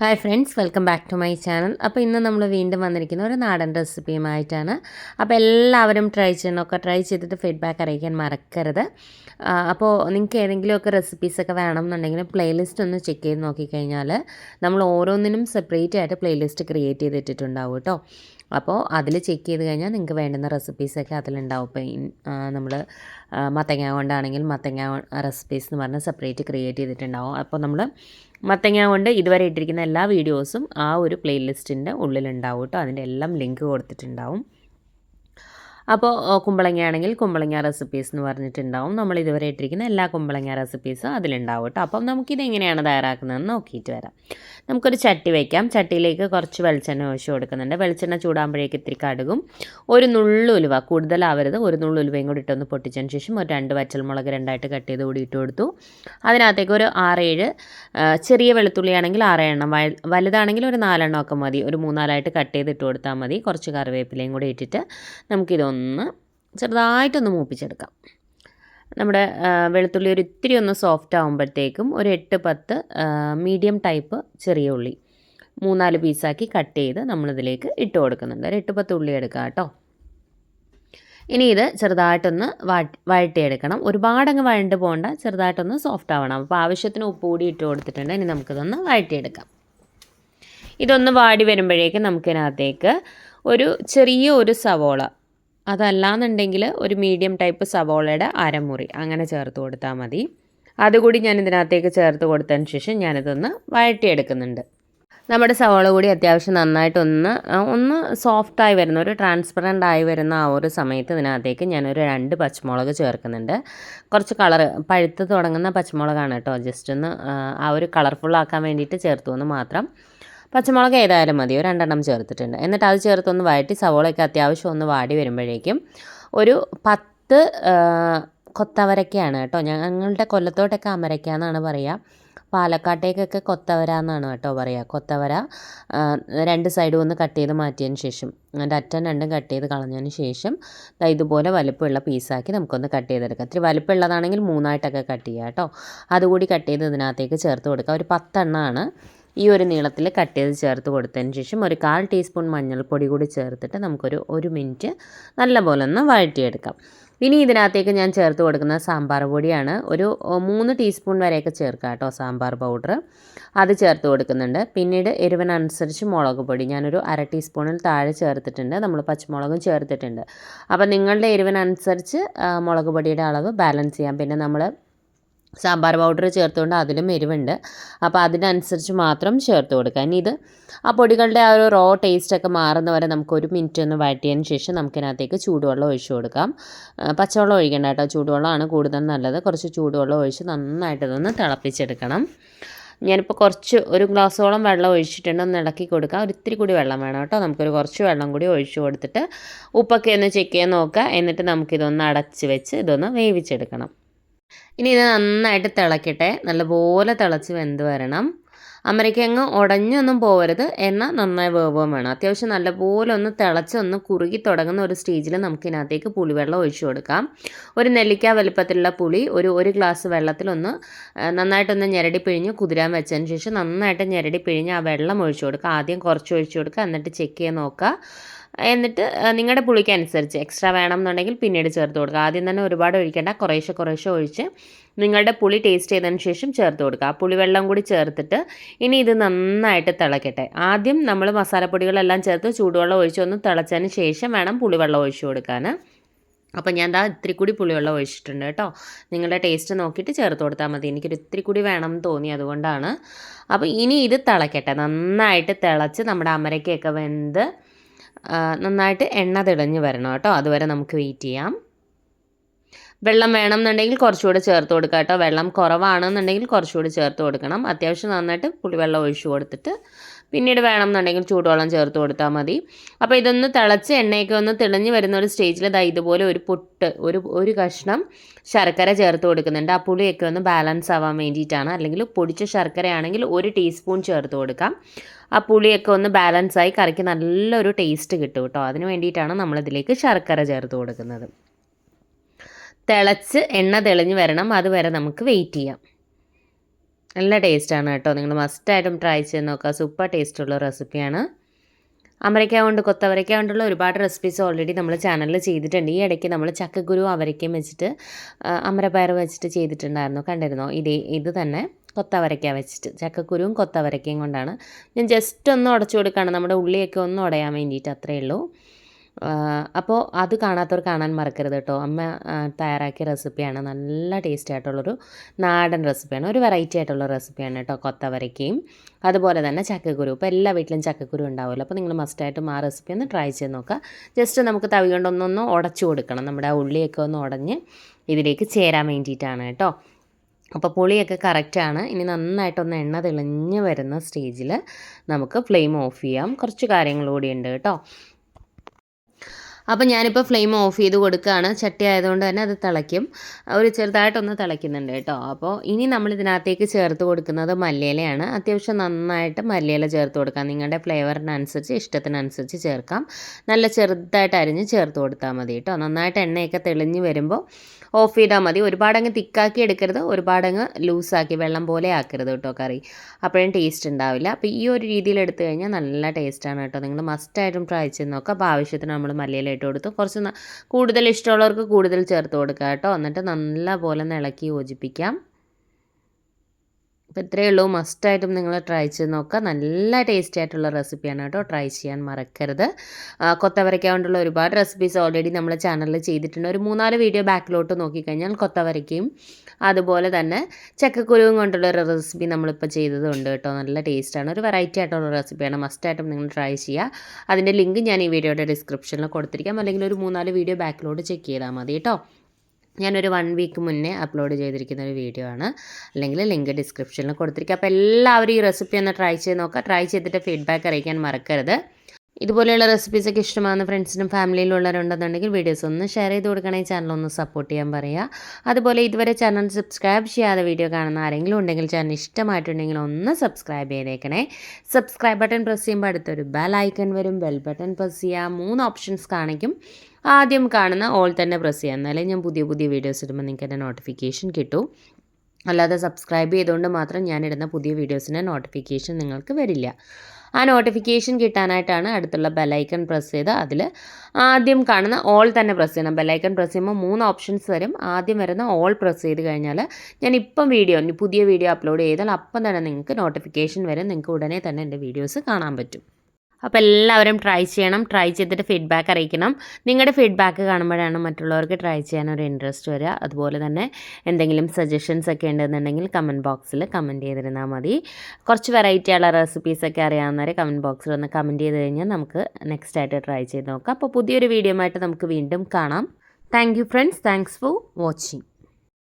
Hi friends welcome back to my channel അപ്പോൾ ഇന്ന് നമ്മൾ വീണ്ടും വന്നിരിക്കുന്ന ഒരു നാടൻ റെസിപ്പിയുമായിട്ടാണ്. അപ്പോൾ എല്ലാവരും ട്രൈ ചെയ്യണമൊക്കെ ട്രൈ ചെയ്തിട്ട് ഫീഡ്ബാക്ക് അറിയിക്കാൻ മറക്കരുത്. അപ്പോൾ നിങ്ങൾക്ക് ഏതെങ്കിലുമൊക്കെ റെസിപ്പീസൊക്കെ വേണമെന്നുണ്ടെങ്കിൽ പ്ലേലിസ്റ്റ് ഒന്ന് ചെക്ക് ചെയ്ത് നോക്കിക്കഴിഞ്ഞാൽ നമ്മൾ ഓരോന്നിനും സെപ്പറേറ്റ് ആയിട്ട് പ്ലേലിസ്റ്റ് ക്രിയേറ്റ് ചെയ്തിട്ടുണ്ടാവും കേട്ടോ. അപ്പോൾ അതിൽ ചെക്ക് ചെയ്ത് കഴിഞ്ഞാൽ നിങ്ങൾക്ക് വേണ്ടുന്ന റെസിപ്പീസൊക്കെ അതിലുണ്ടാവും. ഇപ്പോൾ നമ്മൾ മത്തങ്ങ കൊണ്ടാണെങ്കിൽ മത്തങ്ങ റെസിപ്പീസ് എന്ന് പറഞ്ഞ് സെപ്പറേറ്റ് ക്രിയേറ്റ് ചെയ്തിട്ടുണ്ടാവും. അപ്പോൾ നമ്മൾ മത്തങ്ങ കൊണ്ട് ഇതുവരെ ഇട്ടിരിക്കുന്ന എല്ലാ വീഡിയോസും ആ ഒരു പ്ലേലിസ്റ്റിന്റെ ഉള്ളിലുണ്ടാവും കേട്ടോ. അതിന്റെ എല്ലാം ലിങ്ക് കൊടുത്തിട്ടുണ്ടാവും. അപ്പോൾ കുമ്പളങ്ങ ആണെങ്കിൽ കുമ്പളങ്ങ റെസിപ്പീസ് എന്ന് പറഞ്ഞിട്ടുണ്ടാവും. നമ്മൾ ഇതുവരെ ഇട്ടിരിക്കുന്ന എല്ലാ കുമ്പളങ്ങ റെസിപ്പീസും അതിലുണ്ടാവും കേട്ടോ. അപ്പം നമുക്കിത് എങ്ങനെയാണ് തയ്യാറാക്കുന്നതെന്ന് നോക്കിയിട്ട് വരാം. നമുക്കൊരു ചട്ടി വയ്ക്കാം ചട്ടിയിലേക്ക് കുറച്ച് വെളിച്ചെണ്ണ ഒഴിച്ച് കൊടുക്കുന്നുണ്ട്. വെളിച്ചെണ്ണ ചൂടാകുമ്പോഴേക്ക് ഇത്തിരി കടുകും ഒരു നുള്ളുലുവ കൂടുതലാവരുത് ഒരു നുള്ളുലുവയും കൂടി ഇട്ടൊന്ന് പൊട്ടിച്ചതിന് ശേഷം ഒരു രണ്ട് വറ്റൽമുളക് രണ്ടായിട്ട് കട്ട് ചെയ്ത് കൂടി ഇട്ട് കൊടുത്തു. അതിനകത്തേക്ക് ഒരു ആറേഴ് ചെറിയ വെളുത്തുള്ളിയാണെങ്കിൽ ആറെണ്ണം വ- വലുതാണെങ്കിൽ ഒരു നാലെണ്ണം ഒക്കെ മതി. ഒരു മൂന്നാലായിട്ട് കട്ട് ചെയ്ത് ഇട്ട് കൊടുത്താൽ മതി. കുറച്ച് കറിവേപ്പിലയും കൂടി ഇട്ടിട്ട് നമുക്കിതൊന്ന് ചെറുതായിട്ടൊന്ന് മൂപ്പിച്ചെടുക്കാം. നമ്മുടെ വെളുത്തുള്ളി ഒരു ഇത്തിരി ഒന്ന് സോഫ്റ്റ് ആകുമ്പോഴത്തേക്കും ഒരു എട്ട് പത്ത് മീഡിയം ടൈപ്പ് ചെറിയ ഉള്ളി മൂന്നാൽ പീസാക്കി കട്ട് ചെയ്ത് നമ്മളിതിലേക്ക് ഇട്ട് കൊടുക്കുന്നുണ്ട്. ഒരു എട്ട് പത്ത് ഉള്ളി എടുക്കുക കേട്ടോ. ഇനി ഇത് ചെറുതായിട്ടൊന്ന് വഴട്ടിയെടുക്കണം ഒരുപാടങ്ങ് വഴണ്ട് പോകണ്ട ചെറുതായിട്ടൊന്ന് സോഫ്റ്റ് ആവണം. അപ്പോൾ ആവശ്യത്തിന് ഉപ്പ് കൂടി ഇട്ട് കൊടുത്തിട്ടുണ്ട്. ഇനി നമുക്കിതൊന്ന് വഴട്ടിയെടുക്കാം ഇതൊന്ന് വാടി വരുമ്പോഴേക്കും നമുക്കിതിനകത്തേക്ക് ഒരു ചെറിയ ഒരു സവോള അതല്ലാന്നുണ്ടെങ്കിൽ ഒരു മീഡിയം ടൈപ്പ് സവോളയുടെ അരമുറി അങ്ങനെ ചേർത്ത് കൊടുത്താൽ മതി. അതുകൂടി ഞാൻ ഇതിനകത്തേക്ക് ചേർത്ത് കൊടുത്തതിന് ശേഷം ഞാനിതൊന്ന് വഴറ്റിയെടുക്കുന്നുണ്ട്. നമ്മുടെ സവോള കൂടി അത്യാവശ്യം നന്നായിട്ടൊന്ന് ഒന്ന് സോഫ്റ്റായി വരുന്ന ഒരു ട്രാൻസ്പെറന്റ് ആയി വരുന്ന ആ ഒരു സമയത്ത് ഇതിനകത്തേക്ക് ഞാനൊരു രണ്ട് പച്ചമുളക് ചേർക്കുന്നുണ്ട്. കുറച്ച് കളർ പഴുത്ത് തുടങ്ങുന്ന പച്ചമുളകാണ് കേട്ടോ. ജസ്റ്റ് ഒന്ന് ആ ഒരു കളർഫുൾ ആക്കാൻ വേണ്ടിയിട്ട് ചേർത്തു എന്ന് മാത്രം. പച്ചമുളക് ഏതായാലും മതി. ഒരു രണ്ടെണ്ണം ചേർത്തിട്ടുണ്ട്. എന്നിട്ട് അത് ചേർത്തൊന്ന് വഴറ്റി സവോളയൊക്കെ അത്യാവശ്യം ഒന്ന് വാടി വരുമ്പോഴേക്കും ഒരു പത്ത് കൊത്തവരക്കയാണ് കേട്ടോ. ഞങ്ങളുടെ കൊല്ലത്തോട്ടൊക്കെ അമരയ്ക്ക എന്നാണ് പറയുക പാലക്കാട്ടേക്കൊക്കെ കൊത്തവര എന്നാണ് കേട്ടോ പറയുക കൊത്തവര രണ്ട് സൈഡും ഒന്ന് കട്ട് ചെയ്ത് മാറ്റിയതിന് ശേഷം അതിന്റെ അറ്റം രണ്ടും കട്ട് ചെയ്ത് കളഞ്ഞതിന് ശേഷം ഇതുപോലെ വലുപ്പമുള്ള പീസാക്കി നമുക്കൊന്ന് കട്ട് ചെയ്തെടുക്കാം. ഇത്തിരി വലുപ്പമുള്ളതാണെങ്കിൽ മൂന്നായിട്ടൊക്കെ കട്ട് ചെയ്യുക കേട്ടോ. അതുകൂടി കട്ട് ചെയ്ത് ഇതിനകത്തേക്ക് ചേർത്ത് കൊടുക്കുക ഒരു പത്തെണ്ണമാണ് ഈ ഒരു നീളത്തിൽ കട്ട് ചെയ്ത് ചേർത്ത് കൊടുത്തതിന് ശേഷം ഒരു കാൽ ടീസ്പൂൺ മഞ്ഞൾപ്പൊടി കൂടി ചേർത്തിട്ട് നമുക്കൊരു ഒരു മിനിറ്റ് നല്ലപോലെ ഒന്ന് വഴറ്റിയെടുക്കാം. ഇനി ഇതിനകത്തേക്ക് ഞാൻ ചേർത്ത് കൊടുക്കുന്ന സാമ്പാർ പൊടിയാണ്. ഒരു മൂന്ന് ടീസ്പൂൺ വരെയൊക്കെ ചേർക്കാം കേട്ടോ സാമ്പാർ പൗഡർ. അത് ചേർത്ത് കൊടുക്കുന്നുണ്ട്. പിന്നീട് എരിവിനനുസരിച്ച് മുളക് പൊടി ഞാനൊരു അര ടീസ്പൂണിൽ താഴെ ചേർത്തിട്ടുണ്ട്. നമ്മൾ പച്ചമുളകും ചേർത്തിട്ടുണ്ട്. അപ്പോൾ നിങ്ങളുടെ എരിവിനനുസരിച്ച് മുളക് പൊടിയുടെ അളവ് ബാലൻസ് ചെയ്യാം. പിന്നെ നമ്മൾ സാമ്പാർ പൗഡർ ചേർത്തുകൊണ്ട് അതിലും എരിവുണ്ട്. അപ്പോൾ അതിനനുസരിച്ച് മാത്രം ചേർത്ത് കൊടുക്കുക. ഇനി ഇത് ആ പൊടികളുടെ ആ ഒരു റോ ടേസ്റ്റൊക്കെ മാറുന്ന വരെ നമുക്ക് ഒരു മിനിറ്റ് ഒന്ന് വഴറ്റിയതിന് ശേഷം നമുക്കിനകത്തേക്ക് ചൂടുവെള്ളം ഒഴിച്ചു കൊടുക്കാം. പച്ചവെള്ളം ഒഴിക്കേണ്ട കേട്ടോ. ചൂടുവെള്ളമാണ് കൂടുതൽ നല്ലത്. കുറച്ച് ചൂടുവെള്ളം ഒഴിച്ച് നന്നായിട്ടതൊന്ന് തിളപ്പിച്ചെടുക്കണം. ഞാനിപ്പോൾ കുറച്ച് ഒരു ഗ്ലാസ്സോളം വെള്ളം ഒഴിച്ചിട്ടുണ്ട്. ഒന്ന് ഇളക്കി കൊടുക്കാം. ഒരു ഇത്തിരി കൂടി വെള്ളം വേണം കേട്ടോ. നമുക്കൊരു കുറച്ച് വെള്ളം കൂടി ഒഴിച്ചു കൊടുത്തിട്ട് ഉപ്പൊക്കെ ഒന്ന് ചെക്ക് ചെയ്യാൻ നോക്കുക. എന്നിട്ട് നമുക്കിതൊന്ന് അടച്ച് വെച്ച് ഇതൊന്ന് വേവിച്ചെടുക്കണം. ഇനി ഇത് നന്നായിട്ട് തിളക്കട്ടെ. നല്ലപോലെ തിളച്ച് വെന്ത് വരണം. അമരക്കങ്ങ് ഉടഞ്ഞൊന്നും പോകരുത് എന്നാൽ നന്നായി വേവുകയും വേണം. അത്യാവശ്യം നല്ലപോലെ ഒന്ന് തിളച്ച് ഒന്ന് കുറുകി തുടങ്ങുന്ന ഒരു സ്റ്റേജിൽ നമുക്ക് ഇതിനകത്തേക്ക് പുളിവെള്ളം ഒഴിച്ചു കൊടുക്കാം. ഒരു നെല്ലിക്ക വലുപ്പത്തിലുള്ള പുളി ഒരു ഒരു ഗ്ലാസ് വെള്ളത്തിലൊന്ന് നന്നായിട്ടൊന്ന് ഞെരടി പിഴിഞ്ഞ് കുതിരാൻ വെച്ചതിന് ശേഷം നന്നായിട്ട് ഞെരടി പിഴിഞ്ഞ് ആ വെള്ളം ഒഴിച്ചു കൊടുക്കുക. ആദ്യം കുറച്ച് ഒഴിച്ചു കൊടുക്കുക. എന്നിട്ട് ചെക്ക് ചെയ്യാൻ നോക്കുക. എന്നിട്ട് നിങ്ങളുടെ പുളിക്കനുസരിച്ച് എക്സ്ട്രാ വേണം എന്നുണ്ടെങ്കിൽ പിന്നീട് ചേർത്ത് കൊടുക്കുക. ആദ്യം തന്നെ ഒരുപാട് ഒഴിക്കേണ്ട. കുറേശ്ശെ കുറേശ്ശെ ഒഴിച്ച് നിങ്ങളുടെ പുളി ടേസ്റ്റ് ചെയ്തതിന് ശേഷം ചേർത്ത് കൊടുക്കുക. ആ പുളിവെള്ളം കൂടി ചേർത്തിട്ട് ഇനി ഇത് നന്നായിട്ട് തിളക്കട്ടെ. ആദ്യം നമ്മൾ മസാലപ്പൊടികളെല്ലാം ചേർത്ത് ചൂടുവെള്ളം ഒഴിച്ച് ഒന്ന് തിളച്ചതിന് ശേഷം വേണം പുളിവെള്ളം ഒഴിച്ചു കൊടുക്കാൻ അപ്പോൾ ഞാൻ ദാ ഇത്തിരി കൂടി പുളിവെള്ളം ഒഴിച്ചിട്ടുണ്ട് കേട്ടോ. നിങ്ങളുടെ ടേസ്റ്റ് നോക്കിയിട്ട് ചേർത്ത് കൊടുത്താൽ മതി. എനിക്കൊരു ഇത്തിരി കൂടി വേണം എന്ന് തോന്നി അതുകൊണ്ടാണ്. അപ്പോൾ ഇനി ഇത് തിളക്കട്ടെ. നന്നായിട്ട് തിളച്ച് നമ്മുടെ അമരക്കയൊക്കെ വെന്ത് നന്നായിട്ട് എണ്ണ തെളിഞ്ഞ് വരണം കേട്ടോ. അതുവരെ നമുക്ക് വെയിറ്റ് ചെയ്യാം. വെള്ളം വേണമെന്നുണ്ടെങ്കിൽ കുറച്ചുകൂടി ചേർത്ത് കൊടുക്കുക കേട്ടോ. വെള്ളം കുറവാണെന്നുണ്ടെങ്കിൽ കുറച്ചുകൂടി ചേർത്ത് കൊടുക്കണം. അത്യാവശ്യം നന്നായിട്ട് പുളിവെള്ളം ഒഴിച്ചു കൊടുത്തിട്ട് പിന്നീട് വേണമെന്നുണ്ടെങ്കിൽ ചൂടുവെള്ളം ചേർത്ത് കൊടുത്താൽ മതി. അപ്പോൾ ഇതൊന്ന് തിളച്ച് എണ്ണയൊക്കെ ഒന്ന് തിളഞ്ഞ് വരുന്ന ഒരു സ്റ്റേജിൽ ദാ ഇതുപോലെ ഒരു പുട്ട് ഒരു ഒരു കഷ്ണം ശർക്കര ചേർത്ത് കൊടുക്കുന്നുണ്ട്. ആ പുളിയൊക്കെ ഒന്ന് ബാലൻസ് ആവാൻ വേണ്ടിയിട്ടാണ്. അല്ലെങ്കിൽ പൊടിച്ച ശർക്കരയാണെങ്കിൽ ഒരു ടീസ്പൂൺ ചേർത്ത് കൊടുക്കാം. ആ പുളിയൊക്കെ ഒന്ന് ബാലൻസ് ആയി കറിക്ക് നല്ലൊരു ടേസ്റ്റ് കിട്ടും കേട്ടോ. അതിന് വേണ്ടിയിട്ടാണ് നമ്മളിതിലേക്ക് ശർക്കര ചേർത്ത് കൊടുക്കുന്നത്. തിളച്ച് എണ്ണ തെളിഞ്ഞ് വരണം. അതുവരെ നമുക്ക് വെയിറ്റ് ചെയ്യാം. നല്ല ടേസ്റ്റാണ് കേട്ടോ. നിങ്ങൾ മസ്റ്റായിട്ടും ട്രൈ ചെയ്ത് നോക്കുക. സൂപ്പർ ടേസ്റ്റുള്ള റെസിപ്പിയാണ് അമരയ്ക്ക കൊണ്ട് കൊത്തവരയ്ക്ക കൊണ്ടുള്ള ഒരുപാട് റെസിപ്പീസ് ഓൾറെഡി നമ്മൾ ചാനലിൽ ചെയ്തിട്ടുണ്ട്. ഈ ഇടയ്ക്ക് നമ്മൾ ചക്കക്കുരു അവരയ്ക്കയും വെച്ചിട്ട് അമരപ്പയർ വെച്ചിട്ട് ചെയ്തിട്ടുണ്ടായിരുന്നു. കണ്ടിരുന്നോ? ഇതേ ഇത് തന്നെ. കൊത്തവരയ്ക്ക വെച്ചിട്ട്. ചക്കക്കുരുവും കൊത്തവരയ്ക്കയും കൊണ്ടാണ്. ഞാൻ ജസ്റ്റ് ഒന്ന് ഉടച്ചു കൊടുക്കുകയാണ് നമ്മുടെ ഉള്ളിയൊക്കെ ഒന്ന് ഉടയാൻ വേണ്ടിയിട്ട് അത്രയേ ഉള്ളൂ. അപ്പോൾ അത് കാണാത്തവർ കാണാൻ മറക്കരുത് കേട്ടോ. അമ്മ തയ്യാറാക്കിയ റെസിപ്പിയാണ്. നല്ല ടേസ്റ്റി ആയിട്ടുള്ളൊരു നാടൻ റെസിപ്പിയാണ്. ഒരു വെറൈറ്റി ആയിട്ടുള്ള റെസിപ്പിയാണ് കേട്ടോ കൊത്തവരയ്ക്കയും. അതുപോലെ തന്നെ ചക്കക്കുരു. ഇപ്പോൾ എല്ലാ വീട്ടിലും ചക്കക്കുരു ഉണ്ടാവുമല്ലോ. അപ്പോൾ നിങ്ങൾ മസ്റ്റായിട്ടും ആ റെസിപ്പി ഒന്ന് ട്രൈ ചെയ്ത് നോക്കുക. ജസ്റ്റ് നമുക്ക് തവി കൊണ്ടൊന്നൊന്ന് ഉടച്ചു കൊടുക്കണം. നമ്മുടെ ആ ഉള്ളിയൊക്കെ ഒന്ന് ഉടഞ്ഞ് ഇതിലേക്ക് ചേരാൻ വേണ്ടിയിട്ടാണ് കേട്ടോ. അപ്പോൾ പുളിയൊക്കെ കറക്റ്റാണ് ഇനി നന്നായിട്ടൊന്ന് എണ്ണ തെളിഞ്ഞ് വരുന്ന സ്റ്റേജിൽ നമുക്ക് ഫ്ലെയിം ഓഫ് ചെയ്യാം. കുറച്ച് കാര്യങ്ങൾ ഉണ്ട് കേട്ടോ. അപ്പോൾ ഞാനിപ്പോൾ ഫ്ലെയിം ഓഫ് ചെയ്ത് കൊടുക്കുകയാണ് ചട്ടി ആയതുകൊണ്ട് തന്നെ അത് തിളയ്ക്കും. ഒരു ചെറുതായിട്ടൊന്ന് തിളയ്ക്കുന്നുണ്ട് കേട്ടോ. അപ്പോൾ ഇനി നമ്മൾ ഇതിനകത്തേക്ക് ചേർത്ത് കൊടുക്കുന്നത് മല്ലിയിലയാണ്. അത്യാവശ്യം നന്നായിട്ട് മല്ലിയില ചേർത്ത് കൊടുക്കാം. നിങ്ങളുടെ ഫ്ലേവറിനനുസരിച്ച് ഇഷ്ടത്തിനനുസരിച്ച് ചേർക്കാം. നല്ല ചെറുതായിട്ട് അരിഞ്ഞ് ചേർത്ത് കൊടുത്താൽ മതി കേട്ടോ. നന്നായിട്ട് എണ്ണയൊക്കെ തെളിഞ്ഞ് വരുമ്പോൾ ഓഫ് ചെയ്താൽ മതി. ഒരുപാടങ്ങ് തിക്കാക്കി എടുക്കരുത്. ഒരുപാടങ്ങ് ലൂസാക്കി വെള്ളം പോലെ ആക്കരുത് കേട്ടോ കറി. അപ്പോഴും ടേസ്റ്റ് ഉണ്ടാവില്ല. അപ്പോൾ ഈ ഒരു രീതിയിൽ എടുത്തു കഴിഞ്ഞാൽ നല്ല ടേസ്റ്റാണ് കേട്ടോ. നിങ്ങൾ മസ്റ്റായിട്ടും ട്രൈ ചെയ്ത് നോക്കുക അപ്പോൾ ആവശ്യത്തിന് നമ്മൾ മല്ലിയില ഇട്ട് കൊടുത്തു. കുറച്ച് കൂടുതൽ ഇഷ്ടമുള്ളവർക്ക് കൂടുതൽ ചേർത്ത് കൊടുക്കുക കേട്ടോ. എന്നിട്ട് നല്ല പോലെ ഇളക്കി യോജിപ്പിക്കാം. അപ്പോൾ ഇത്രയേ ഉള്ളൂ. മസ്റ്റായിട്ടും നിങ്ങൾ ട്രൈ ചെയ്ത് നോക്കുക. നല്ല ടേസ്റ്റി ആയിട്ടുള്ള റെസിപ്പിയാണ് കേട്ടോ. ട്രൈ ചെയ്യാൻ മറക്കരുത്. കൊത്തവരയ്ക്ക കൊണ്ടുള്ള ഒരുപാട് റെസിപ്പീസ് ഓൾറെഡി നമ്മൾ ചാനലിൽ ചെയ്തിട്ടുണ്ട്. ഒരു മൂന്നാൽ വീഡിയോ ബാക്കിലോട്ട് നോക്കിക്കഴിഞ്ഞാൽ കൊത്തവരയ്ക്കയും അതുപോലെ തന്നെ ചക്കക്കുരുവും കൊണ്ടുള്ള ഒരു റെസിപ്പി നമ്മളിപ്പോൾ ചെയ്തതുണ്ട് കേട്ടോ. നല്ല ടേസ്റ്റാണ് ഒരു വെറൈറ്റി ആയിട്ടുള്ള റെസിപ്പിയാണ് മസ്റ്റായിട്ടും നിങ്ങൾ ട്രൈ ചെയ്യുക. അതിന്റെ ലിങ്ക് ഞാൻ ഈ വീഡിയോയുടെ ഡിസ്ക്രിപ്ഷനിൽ കൊടുത്തിരിക്കാം. അല്ലെങ്കിൽ ഒരു മൂന്നാൽ വീഡിയോ ബാക്കിലോട്ട് ചെക്ക് ചെയ്താൽ മതി കേട്ടോ. ഞാനൊരു വൺ വീക്ക് മുന്നേ അപ്ലോഡ് ചെയ്തിരിക്കുന്ന ഒരു വീഡിയോ ആണ്. അല്ലെങ്കിൽ ലിങ്ക് ഡിസ്ക്രിപ്ഷനിൽ കൊടുത്തിരിക്കുക അപ്പോൾ എല്ലാവരും ഈ റെസിപ്പി ഒന്ന് ട്രൈ ചെയ്ത് നോക്കുക. ട്രൈ ചെയ്തിട്ട് ഫീഡ്ബാക്ക് അറിയിക്കാൻ മറക്കരുത്. ഇതുപോലെയുള്ള റെസിപ്പീസൊക്കെ ഇഷ്ടമാകുന്ന ഫ്രണ്ട്സിനും ഫാമിലിയിലുള്ളവരുണ്ടെന്നുണ്ടെങ്കിൽ വീഡിയോസ് ഒന്ന് ഷെയർ ചെയ്ത് കൊടുക്കണേ. ചാനൽ ഒന്ന് സപ്പോർട്ട് ചെയ്യാൻ പറയുക. അതുപോലെ ഇതുവരെ ചാനൽ സബ്സ്ക്രൈബ് ചെയ്യാതെ വീഡിയോ കാണുന്ന ആരെങ്കിലും ഉണ്ടെങ്കിൽ ചാനൽ ഇഷ്ടമായിട്ടുണ്ടെങ്കിൽ ഒന്ന് സബ്സ്ക്രൈബ് ചെയ്തേക്കണേ. സബ്സ്ക്രൈബ് ബട്ടൺ പ്രസ് ചെയ്യുമ്പോൾ അടുത്തൊരു ബെൽ ഐക്കൺ വരും. ബെൽ ബട്ടൺ പ്രസ് ചെയ്യുക. മൂന്ന് ഓപ്ഷൻസ് കാണിക്കും. ആദ്യം കാണുന്ന ഓൾ തന്നെ പ്രസ് ചെയ്യാം എന്നാലേ ഞാൻ പുതിയ പുതിയ വീഡിയോസ് ഇടുമ്പോൾ നിങ്ങൾക്ക് എന്റെ നോട്ടിഫിക്കേഷൻ കിട്ടും. അല്ലാതെ സബ്സ്ക്രൈബ് ചെയ്തുകൊണ്ട് മാത്രം ഞാനിടുന്ന പുതിയ വീഡിയോസിന്റെ നോട്ടിഫിക്കേഷൻ നിങ്ങൾക്ക് വരില്ല. ആ നോട്ടിഫിക്കേഷൻ കിട്ടാനായിട്ടാണ് അടുത്തുള്ള ബെലൈക്കൺ പ്രസ് ചെയ്ത് അതിൽ ആദ്യം കാണുന്ന ഓൾ തന്നെ പ്രസ് ചെയ്യണം. ബെലൈക്കൺ പ്രസ് ചെയ്യുമ്പോൾ മൂന്ന് ഓപ്ഷൻസ് വരും. ആദ്യം വരുന്ന ഓൾ പ്രസ് ചെയ്ത് കഴിഞ്ഞാൽ ഞാൻ ഇപ്പം വീഡിയോ പുതിയ വീഡിയോ അപ്ലോഡ് ചെയ്താൽ അപ്പം തന്നെ നിങ്ങൾക്ക് നോട്ടിഫിക്കേഷൻ വരും. നിങ്ങൾക്ക് ഉടനെ തന്നെ എന്റെ വീഡിയോസ് കാണാൻ പറ്റും. അപ്പോൾ എല്ലാവരും ട്രൈ ചെയ്യണം ട്രൈ ചെയ്തിട്ട് ഫീഡ്ബാക്ക് അറിയിക്കണം. നിങ്ങളുടെ ഫീഡ്ബാക്ക് കാണുമ്പോഴാണ് മറ്റുള്ളവർക്ക് ട്രൈ ചെയ്യാൻ ഒരു ഇൻട്രസ്റ്റ് വരിക. അതുപോലെ തന്നെ എന്തെങ്കിലും സജഷൻസ് ഒക്കെ ഉണ്ടെന്നുണ്ടെങ്കിൽ കമന്റ് ബോക്സിൽ കമന്റ് ചെയ്തിരുന്നാൽ മതി. കുറച്ച് വെറൈറ്റി ഉള്ള റെസിപ്പീസൊക്കെ അറിയാവുന്നവരെ കമന്റ് ബോക്സിൽ ഒന്ന് കമന്റ് ചെയ്ത് കഴിഞ്ഞാൽ നമുക്ക് നെക്സ്റ്റ് ആയിട്ട് ട്രൈ ചെയ്ത് നോക്കാം. അപ്പോൾ പുതിയൊരു വീഡിയോ ആയിട്ട് നമുക്ക് വീണ്ടും കാണാം. Thank you friends thanks for watching